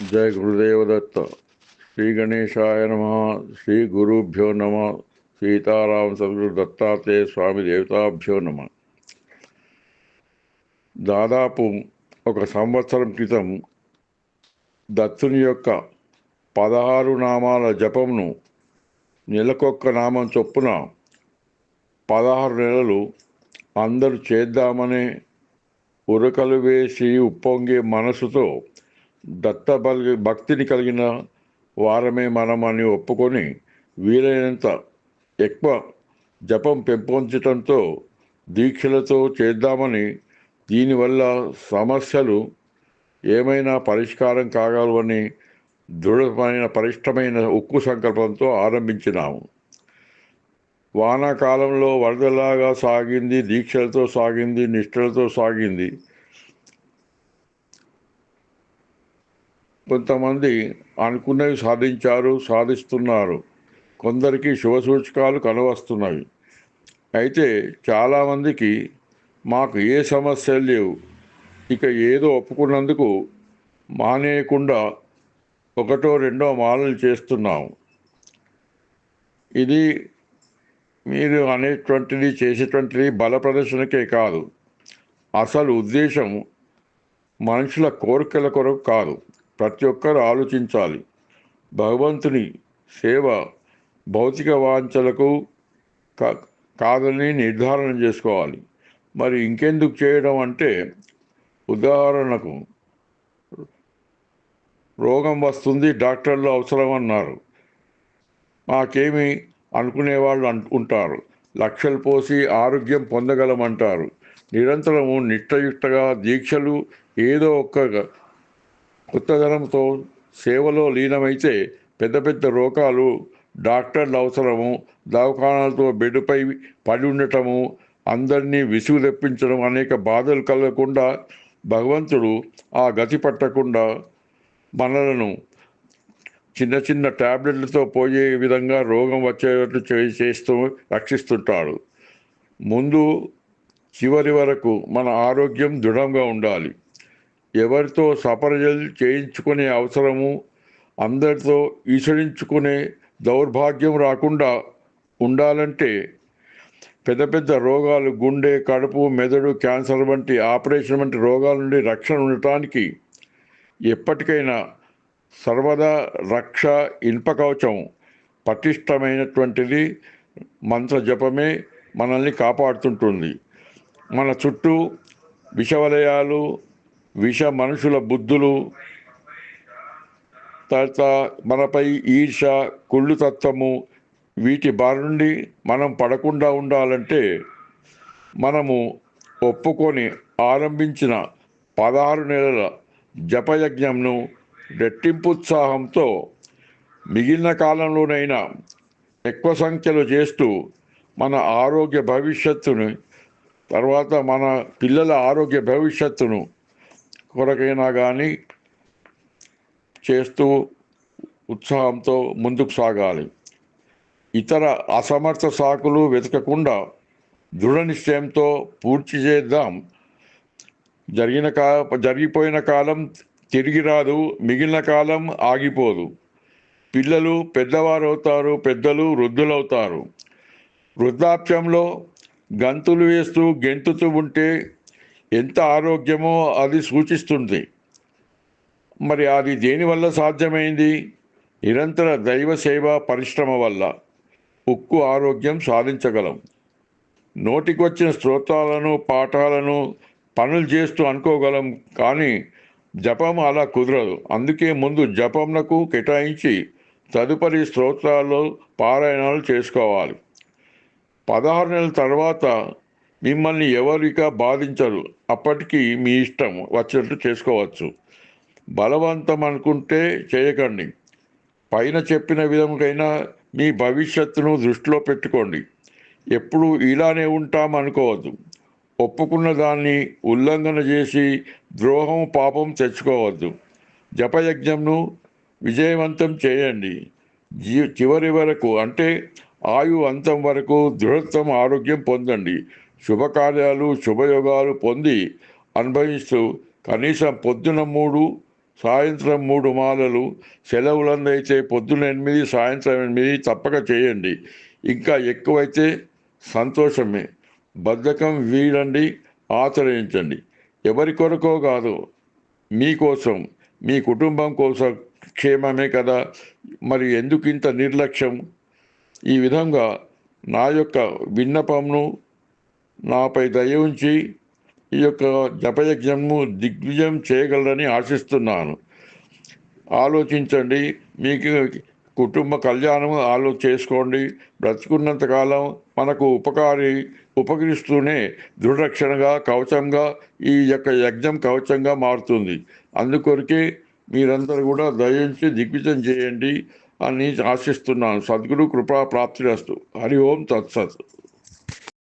జయ గురుదేవదత్త శ్రీ గణేశాయ నమ శ్రీ గురుభ్యో నమ సీతారామ సద్గురు దత్తాత్రేయ స్వామి దేవతాభ్యో నమ. దాదాపు ఒక సంవత్సరం క్రితం దత్తుని యొక్క పదహారు నామాల జపంను నెలకొక్క నామం చొప్పున పదహారు నెలలు అందరూ చేద్దామనే ఉరకలు వేసి ఉప్పొంగే మనసుతో దత్త భక్తిని కలిగిన వారమే మనం అని ఒప్పుకొని వీలైనంత ఎక్కువ జపం పెంపొంచటంతో దీక్షలతో చేద్దామని దీనివల్ల సమస్యలు ఏమైనా పరిష్కారం కాగలవని దృఢమైన పరిష్టమైన ఉక్కు సంకల్పంతో ఆరంభించినాము. వానాకాలంలో వరదలాగా సాగింది దీక్షలతో సాగింది నిష్ఠలతో సాగింది. కొంతమంది అనుకున్నవి సాధించారు సాధిస్తున్నారు. కొందరికి శుభసూచకాలు కనవస్తున్నవి అయితే చాలామందికి మాకు ఏ సమస్యలు లేవు. ఇక ఏదో ఒప్పుకున్నందుకు మానేయకుండా ఒకటో రెండో మాలలు చేస్తున్నాము ఇది మీరు అనేటువంటిది చేసేటువంటిది బల ప్రదర్శనకే కాదు. అసలు ఉద్దేశం మనుషుల కోరికల కొరకు కాదు. ప్రతి ఒక్కరు ఆలోచించాలి. భగవంతుని సేవ భౌతిక వాంఛలకు కా- కాదని నిర్ధారణ చేసుకోవాలి. మరి ఇంకెందుకు చేయడం అంటే ఉదాహరణకు రోగం వస్తుంది డాక్టర్లు అవసరం అన్నారు మాకేమి అనుకునేవాళ్ళు అన్ ఉంటారు. లక్షలు పోసి ఆరోగ్యం పొందగలమంటారు. నిరంతరము నిట్టయుక్తగా దీక్షలు ఏదో ఒక్క కొత్తదనంతో సేవలో లీనమైతే పెద్ద పెద్ద రోగాలు డాక్టర్ల అవసరము దవాఖానాలతో బెడ్పై పడి ఉండటము అందరినీ విసుగు తెప్పించడం అనేక బాధలు కలగకుండా భగవంతుడు ఆ గతి పట్టకుండా మనలను చిన్న చిన్న ట్యాబ్లెట్లతో పోయే విధంగా రోగం వచ్చేటట్టు చే- చేస్తూ రక్షిస్తుంటాడు. ముందు చివరి వరకు మన ఆరోగ్యం దృఢంగా ఉండాలి. ఎవరితో సపరజలు చేయించుకునే అవసరము అందరితో ఈసడించుకునే దౌర్భాగ్యం రాకుండా ఉండాలంటే పెద్ద పెద్ద రోగాలు గుండె కడుపు మెదడు క్యాన్సర్ వంటి ఆపరేషన్ వంటి రోగాల నుండి రక్షణ ఉండటానికి ఎప్పటికైనా సర్వదా రక్ష ఇనుప కవచం పటిష్టమైనటువంటిది మంత్ర జపమే మనల్ని కాపాడుతుంటుంది. మన చుట్టూ విషవలయాలు విష మనుషుల బుద్ధులు తర్వాత మనపై ఈర్ష కుళ్ళు తత్వము వీటి బారి నుండి మనం పడకుండా ఉండాలంటే మనము ఒప్పుకొని ఆరంభించిన పదహారు నెలల జపయజ్ఞంను రెట్టింపు ఉత్సాహంతో మిగిలిన కాలంలోనైనా ఎక్కువ సంఖ్యలో చేస్తూ మన ఆరోగ్య భవిష్యత్తును తర్వాత మన పిల్లల ఆరోగ్య భవిష్యత్తును కొరకైనా కానీ చేస్తూ ఉత్సాహంతో ముందుకు సాగాలి. ఇతర అసమర్థ సాకులు వెతకకుండా దృఢ నిశ్చయంతో పూర్తి చేద్దాం. జరిగిన కా జరిగిపోయిన కాలం తిరిగి రాదు మిగిలిన కాలం ఆగిపోదు. పిల్లలు పెద్దవారు అవుతారు పెద్దలు వృద్ధులవుతారు. వృద్ధాప్యంలో గంతులు వేస్తూ గెంతుతూ ఉంటే ఎంత ఆరోగ్యమో అది సూచిస్తుంది. మరి అది దేనివల్ల సాధ్యమైంది? నిరంతర దైవ సేవ పరిశ్రమ వల్ల ఉక్కు ఆరోగ్యం సాధించగలం. నోటికి వచ్చిన స్తోత్రాలను పాఠాలను పనులు చేస్తూ అనుకోగలం కానీ జపం అలా కుదరదు. అందుకే ముందు జపంలకు కేటాయించి తదుపరి స్తోత్రాల్లో పారాయణాలు చేసుకోవాలి. పదహారు నెలల తర్వాత మిమ్మల్ని ఎవరిక బాధించరు. అప్పటికి మీ ఇష్టం వచ్చినట్టు చేసుకోవచ్చు. బలవంతం అనుకుంటే చేయకండి. పైన చెప్పిన విధంకైనా మీ భవిష్యత్తును దృష్టిలో పెట్టుకోండి. ఎప్పుడు ఇలానే ఉంటాం అనుకోవద్దు. ఒప్పుకున్న దాన్ని ఉల్లంఘన చేసి ద్రోహం పాపం తెచ్చుకోవద్దు. జపయజ్ఞంను విజయవంతం చేయండి. జీ చివరి వరకు అంటే ఆయు అంతం వరకు దృఢత్వం ఆరోగ్యం పొందండి. శుభకార్యాలు శుభయోగాలు పొంది అనుభవిస్తూ కనీసం పొద్దున మూడు సాయంత్రం మూడు మాలలు సెలవులందైతే పొద్దున ఎనిమిది సాయంత్రం ఎనిమిది తప్పక చేయండి. ఇంకా ఎక్కువైతే సంతోషమే. బద్ధకం వీడండి ఆచరించండి ఎవరి కొరకో కాదు. మీకోసం మీ కుటుంబం కోసం క్షేమమే కదా. మరి ఎందుకు ఇంత నిర్లక్ష్యం? ఈ విధంగా నా యొక్క విన్నపంను నాపై దయ ఉంచి ఈ యొక్క జపయజ్ఞము దిగ్విజయం చేయగలరని ఆశిస్తున్నాను. ఆలోచించండి. మీకు కుటుంబ కళ్యాణం ఆలో చేసుకోండి. బ్రతుకున్నంతకాలం మనకు ఉపకారి ఉపకరిస్తూనే దృఢరక్షణగా కవచంగా ఈ యొక్క యజ్ఞం కవచంగా మారుతుంది. అందుకొరకే మీరందరూ కూడా దయించి దిగ్విజయం చేయండి అని ఆశిస్తున్నాను. సద్గురు కృపా ప్రాప్తిరస్తు. హరి ఓం తత్సత్.